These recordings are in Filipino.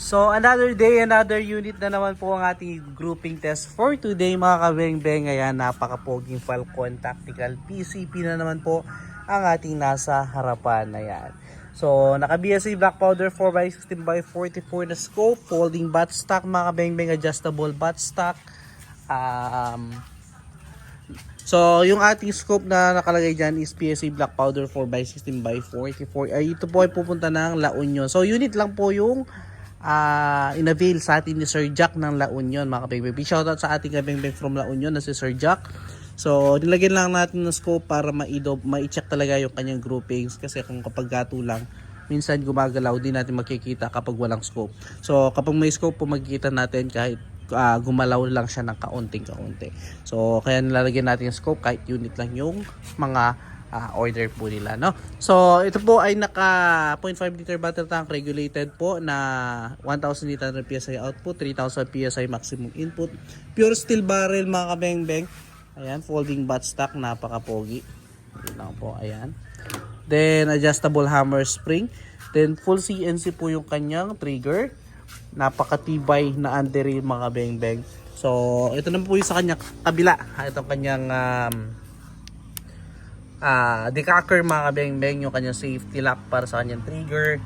So another day, another unit na naman po ang ating grouping test for today mga kabeng-beng. Ayan, napaka-poging Falcon Tactical PCP na naman po ang ating nasa harapan. Ayan. So, naka-BSA Black Powder 4x16 by 44 na scope, folding butt stock mga kabeng-beng, adjustable butt stock. Um, So, yung ating scope na nakalagay dyan is PSA Black Powder 4x16 by 44. Ay, ito po ay pupunta ng La Union. So, unit lang po yung uh, in-avail sa atin ni Sir Jack ng La Union, mga kabeng-beng. Shoutout sa ating kabeng-beng from La Union na si Sir Jack. So, nilagyan lang natin ng scope para ma-check ma talaga yung kanyang groupings. Kasi kung kapag gato lang, minsan gumagalaw din natin makikita kapag walang scope. So, kapag may scope po makikita natin kahit uh, gumalaw lang siya ng kaunting kaunti. So, kaya nilalagyan natin yung scope kahit unit lang yung mga uh, order po nila, no? So, ito po ay naka 0.5 liter battery tank regulated po na 1,800 PSI output, 3,000 PSI maximum input. Pure steel barrel mga kabeng-beng. Ayan, folding butt stock, napaka-pogi. Yun lang po, ayan. Then, adjustable hammer spring. Then, full CNC po yung kanyang trigger napakatibay na underrail mga beng-beng. So, ito naman po yung sa kanya kabila. Ito kanyang um, uh, decacker mga beng-beng, yung kanyang safety lock para sa kanyang trigger.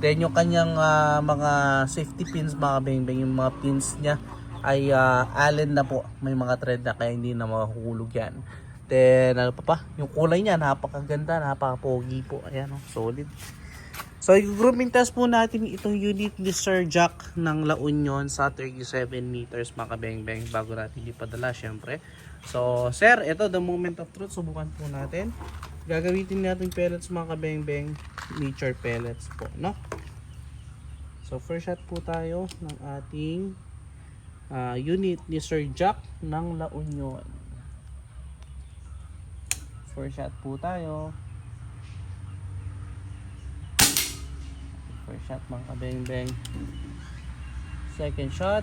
Then yung kanyang uh, mga safety pins mga beng-beng, yung mga pins niya ay uh, allen na po. May mga thread na kaya hindi na mahuhulog yan. Then ano pa pa, yung kulay niya napakaganda, napaka-pogi po. Ayan oh, solid. So, i-grouping test po natin itong unit ni Sir Jack ng La Union sa 37 meters mga kabeng-beng bago natin ipadala syempre. So, sir, ito the moment of truth. Subukan po natin. Gagamitin natin pellets mga kabeng-beng. Nature pellets po, no? So, first shot po tayo ng ating uh, unit ni Sir Jack ng La Union. First shot po tayo. First shot mga kabeng-beng. Second shot.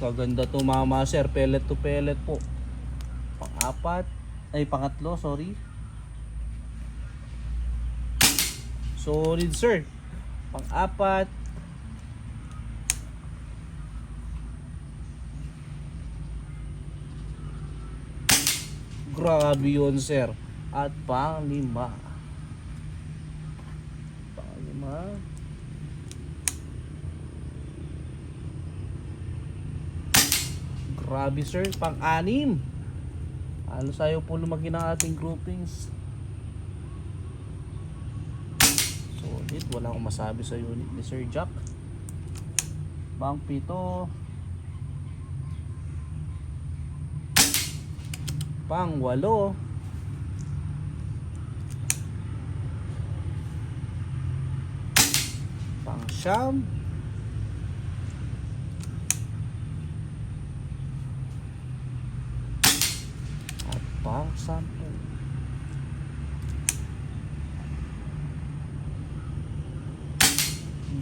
Kaganda to mama sir. Pellet to pellet po. Pang-apat. Ay pangatlo, sorry. Solid sir. Pang-apat. Grabe yun sir at panglima. Panglima. Grabe sir, pang-anim. Halos ayaw po lumaki ng ating groupings. Solid, wala akong masabi sa unit ni Sir Jack. Pang pito. Pang walo. pang siyam at pang sampu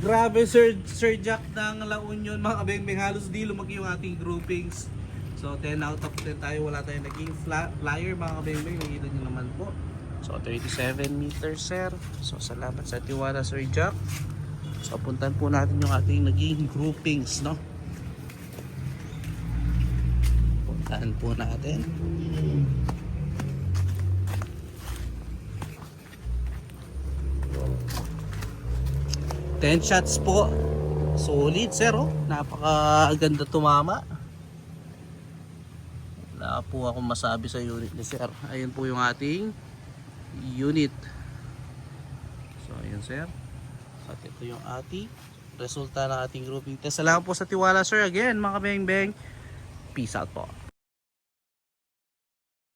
Grabe Sir, Sir Jack ng La Union. Mga kabeng halos di lumaki yung ating groupings. So 10 out of 10 tayo. Wala tayong naging flyer mga kabeng nakikita nyo naman po. So 37 meters sir. So salamat sa tiwala Sir Jack So puntan po natin yung ating naging groupings, no? Puntahan po natin. Ten shots po. Solid, sir, oh. Napakaganda tumama. Wala po akong masabi sa unit ni sir. Ayun po yung ating unit. So, ayun, sir. At ito yung ating resulta ng ating grouping test. Salamat po sa tiwala sir again mga beng beng. Peace out po.